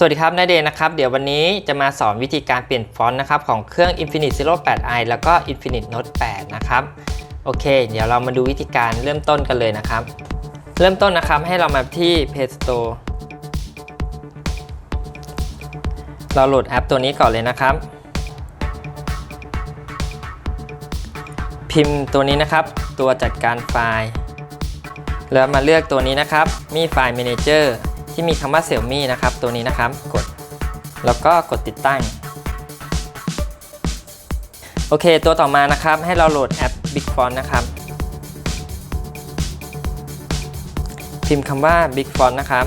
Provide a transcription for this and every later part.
สวัสดีครับนายเดย์นะครับเดี๋ยววันนี้จะมาสอนวิธีการเปลี่ยนฟอนต์นะครับของเครื่อง Infinite Zero 8i แล้วก็ Infinite Note 8 นะครับ โอเค เดี๋ยวเรามาดูวิธีการเริ่มต้นกันเลยนะครับ เริ่มต้นนะครับให้เรามาที่ Play Store เราโหลดแอปตัวนี้ก่อนเลยนะครับ พิมพ์ตัวนี้นะครับ ตัวจัดการไฟล์ แล้วมาเลือกตัวนี้นะครับ มีไฟล์ Manager ที่มีคำว่า Xiaomi นะครับ ตัวนี้นะครับ กด แล้วก็กดติดตั้ง โอเค ตัวต่อมานะครับ ให้เราโหลดแอป Big Font นะครับ พิมพ์คำว่า Big Font นะครับ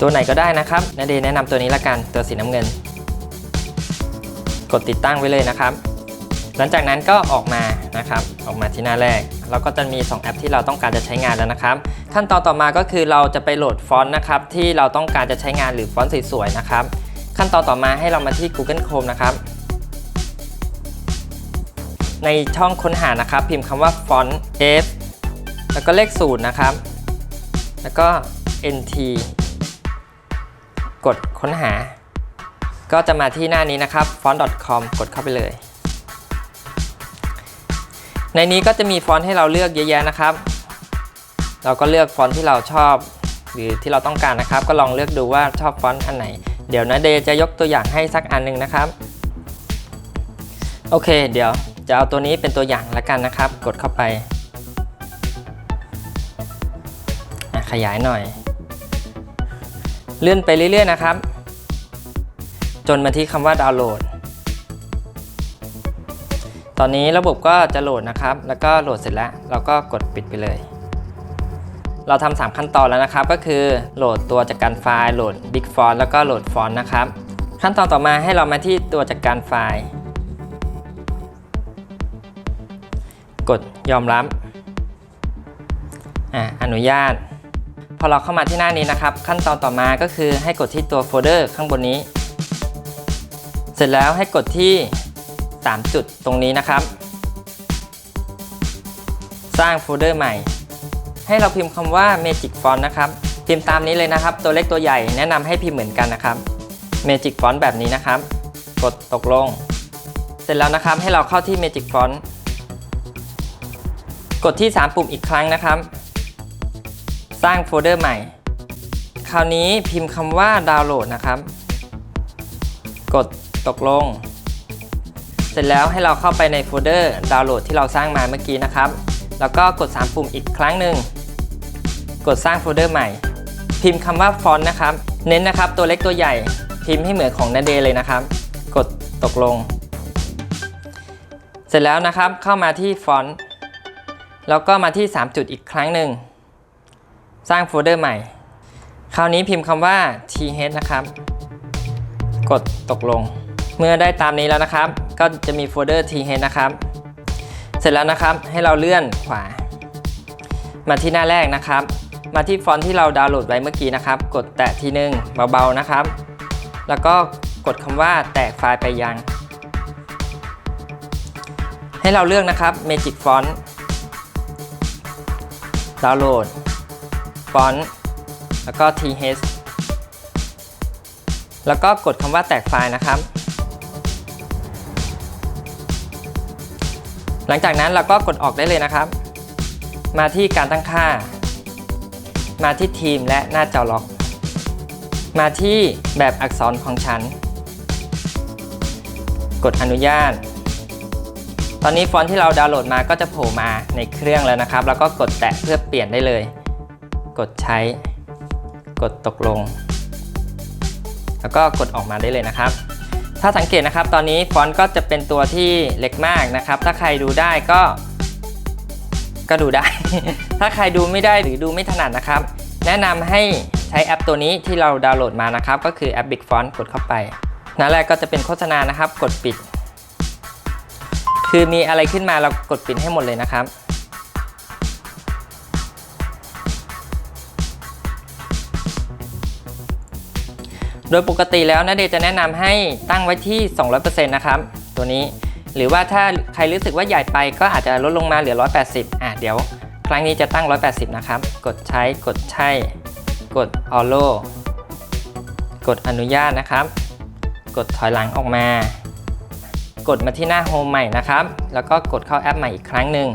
ตัวไหนก็ได้นะครับนาเดย์แนะนำตัวนี้ละกันตัวสีน้ำเงิน กดติดตั้งไว้เลยนะครับ หลังจากนั้นก็ออกมานะครับ ออกมาที่หน้าแรก เราก็จะมี 2 แอปที่เราต้องการจะใช้งานแล้วนะครับ ขั้นตอนต่อมาก็คือเราจะไปโหลดฟอนต์นะครับที่เราต้องการจะใช้งานหรือฟอนต์สวยๆนะครับ ขั้นตอนต่อมาให้เรามาที่ Google Chrome นะครับในช่องค้นหานะครับ พิมพ์คำว่าฟอนต์ F แล้วก็เลขศูนย์นะครับ แล้วก็ NT กดค้นหา ก็จะมาที่หน้านี้นะครับ font.com กดเข้าไปเลย ในนี้ก็จะมีฟอนต์ให้เราเลือกเยอะแยะนะครับ เราก็เลือกฟอนต์ที่เราชอบ หรือที่เราต้องการนะครับ ก็ลองเลือกดูว่าชอบฟอนต์อันไหน เดี๋ยวนะเดย์จะยกตัวอย่างให้สักอันหนึ่งนะครับ โอเค เดี๋ยวจะเอาตัวนี้เป็นตัวอย่างแล้วกันนะครับ กดเข้าไป ขยายหน่อย เลื่อนไปเรื่อยๆนะครับ จนมาที่คำว่าดาวน์โหลด ตอนนี้ระบบก็จะโหลดนะครับ แล้วก็โหลดเสร็จแล้ว เราก็กดปิดไปเลย เราทำ3ขั้นตอนแล้วนะครับ ก็คือโหลดตัวจัดการไฟล์ โหลด Big Font แล้วก็โหลดฟอนต์นะครับ ขั้นตอนต่อมาให้เรามาที่ตัวจัดการไฟล์ กดยอมรับออนุญาต พอเราเข้ามาที่หน้านี้นะครับ ขั้นตอนต่อมาก็คือให้กดที่ตัวโฟลเดอร์ข้างบนนี้ เสร็จแล้วให้กดที่ 3 จุดตรงนี้นะครับ สร้างโฟลเดอร์ใหม่ ให้เราพิมพ์คำว่า Magic Font นะครับ พิมพ์ตามนี้เลยนะครับ ตัวเล็กตัวใหญ่แนะนำให้พิมพ์เหมือนกันนะครับ Magic Font แบบนี้นะครับ กดตกลง เสร็จแล้วนะครับให้เราเข้าที่ Magic Font กดที่ 3 ปุ่มอีกครั้งนะครับ สร้างโฟลเดอร์ใหม่ คราวนี้พิมพ์คำว่าดาวน์โหลดนะครับ กดตกลง เสร็จแล้วให้เราเข้าไปในโฟลเดอร์ดาวน์โหลดที่เราสร้างมาเมื่อกี้นะครับ แล้วก็กด 3 ปุ่มอีกครั้งหนึ่ง กดสร้างโฟลเดอร์ใหม่ พิมพ์คำว่าฟอนต์นะครับ เน้นนะครับตัวเล็กตัวใหญ่ พิมพ์ให้เหมือนของนาเดเลยนะครับ กดตกลง เสร็จแล้วนะครับเข้ามาที่ฟอนต์แล้วก็มาที่ 3 จุดอีกครั้งหนึ่ง สร้างโฟลเดอร์ใหม่ คราวนี้พิมพ์คำว่า th นะครับ กดตกลง เมื่อได้ตามนี้แล้วนะครับ ก็จะมีโฟลเดอร์ th นะครับ เสร็จแล้วนะครับให้เราเลื่อนขวา มาที่หน้าแรกนะครับ มาที่ฟอนต์ที่เราดาวน์โหลดไว้เมื่อกี้นะครับ กดแตะทีนึงเบาๆนะครับ แล้วก็กดคำว่าแตกไฟล์ไปยัง ให้เราเลือกนะครับ Magic Font ดาวน์โหลด ฟอนต์ แล้วก็ th แล้วก็กดคำว่าแตกไฟล์นะครับ หลังจากนั้นเราก็กดออกได้เลยนะครับ มาที่การตั้งค่า มาที่ทีมและหน้าจอล็อก มาที่แบบอักษรของฉัน กดอนุญาต ตอนนี้ฟอนต์ที่เราดาวน์โหลดมาก็จะโผล่มาในเครื่องแล้วนะครับ แล้วก็กดแตะเพื่อเปลี่ยนได้เลย กดใช้ กดตกลง แล้วก็กดออกมาได้เลยนะครับ ถ้าสังเกตนะครับตอนนี้ฟอนต์ก็จะเป็นตัวที่เล็กมากนะครับ ถ้าใครดูได้ก็ ก็ดูได้ ถ้าใครดูไม่ได้หรือดูไม่ถนัดนะครับ แนะนำให้ใช้แอปตัวนี้ที่เราดาวน์โหลดมานะครับ ก็คือแอป Big Font กดเข้าไปหน้าแรกก็จะเป็นโฆษณานะครับ กดปิด คือมีอะไรขึ้นมาเรากดปิดให้หมดเลยนะครับ ดยปกติแล้วนะเดย์จะแนะนำให้ตั้งไว้ที่ 200%นะครับ ตัวนี้ หรือว่าถ้าใครรู้สึกว่าใหญ่ไปก็อาจจะลดลงมาเหลือ 180อะเดี๋ยว ครั้งนี้จะตั้ง 180 นะครับ กดใช้กดใช่ กด Allo กดอนุญาตนะครับ กดถอยหลังออกมา กดมาที่หน้าโฮมใหม่นะครับ แล้วก็กดเข้าแอปใหม่อีกครั้งหนึ่ง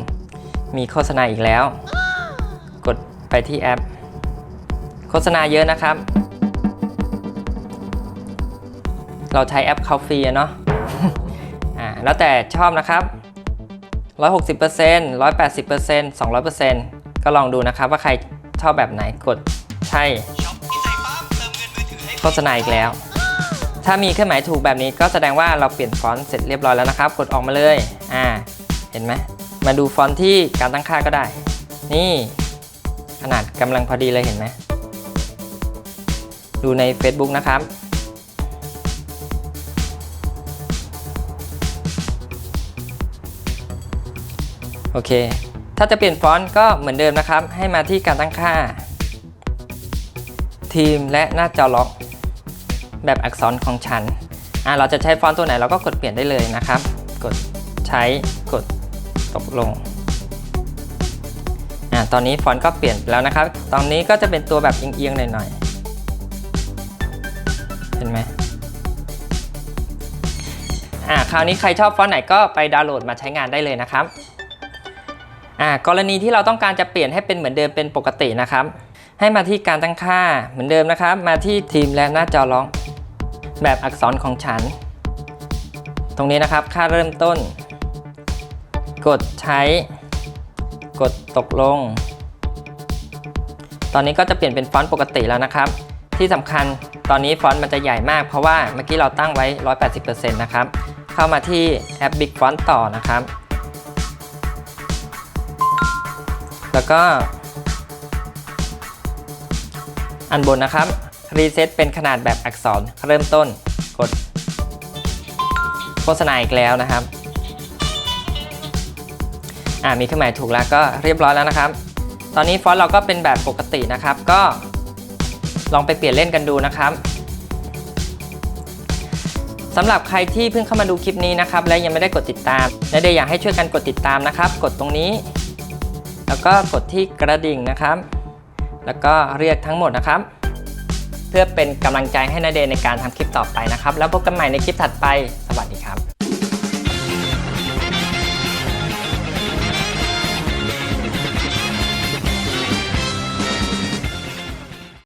มีโฆษณาอีกแล้ว กดไปที่แอป โฆษณาเยอะนะครับ เราใช้แอปเขาฟีเนาะอ่าแล้วแต่ชอบนะครับ 160% 180% 200%ก็ลองดูนะครับว่าใครชอบแบบไหนกดใช่โฆษณาอีกแล้ว ถ้ามีเครื่องหมายถูกแบบนี้ก็แสดงว่าเราเปลี่ยนฟอนต์เสร็จเรียบร้อยแล้วนะครับ กดออกมาเลยอ่าเห็นไหมมาดูฟอนต์ที่การตั้งค่าก็ได้ นี่ขนาดกำลังพอดีเลยเห็นไหมดูใน Facebook นะครับ โอเค ถ้าจะเปลี่ยนฟอนต์ก็เหมือนเดิมนะครับ ให้มาที่การตั้งค่า ทีมและหน้าจอล็อกแบบอักษรของฉันอ่าเราจะใช้ฟอนต์ตัวไหนเราก็กดเปลี่ยนได้เลยนะครับ กดใช้กดตกลงอ่าตอนนี้ฟอนต์ก็เปลี่ยนแล้วนะครับ ตอนนี้ก็จะเป็นตัวแบบเอียงๆหน่อยๆ เห็นไหมอ่าคราวนี้ใครชอบฟอนต์ไหนก็ไปดาวน์โหลดมาใช้งานได้เลยนะครับ อ่ากรณีที่เราต้องการจะเปลี่ยนให้เป็นเหมือนเดิมเป็นปกตินะครับ ให้มาที่การตั้งค่าเหมือนเดิมนะครับ มาที่ทีมและหน้าจอร้อง แบบอักษรของฉัน ตรงนี้นะครับค่าเริ่มต้น กดใช้ กดตกลง ตอนนี้ก็จะเปลี่ยนเป็นฟอนต์ปกติแล้วนะครับ ที่สำคัญตอนนี้ฟอนต์มันจะใหญ่มากเพราะว่าเมื่อกี้เราตั้งไว้ 180%นะครับ เข้ามาที่แอป Big Font ต่อนะครับ แล้วก็ อันบนนะครับ รีเซ็ตเป็นขนาดแบบอักษรเริ่มต้น กด โฆษณาอีกแล้วนะครับ อ่ามีเครื่องหมายถูกแล้วก็เรียบร้อยแล้วนะครับ ตอนนี้ฟอนต์เราก็เป็นแบบปกตินะครับ ก็ลองไปเปลี่ยนเล่นกันดูนะครับสำหรับใครที่เพิ่งเข้ามาดูคลิปนี้นะครับ และยังไม่ได้กดติดตาม และเดยอยากให้ช่วยกันกดติดตามนะครับ กดตรงนี้ แล้วก็กดที่กระดิ่งนะครับ แล้วก็เรียกทั้งหมดนะครับ เพื่อเป็นกำลังใจให้นาเดในการทำคลิปต่อไปนะครับ แล้วพบกันใหม่ในคลิปถัดไป สวัสดีครับ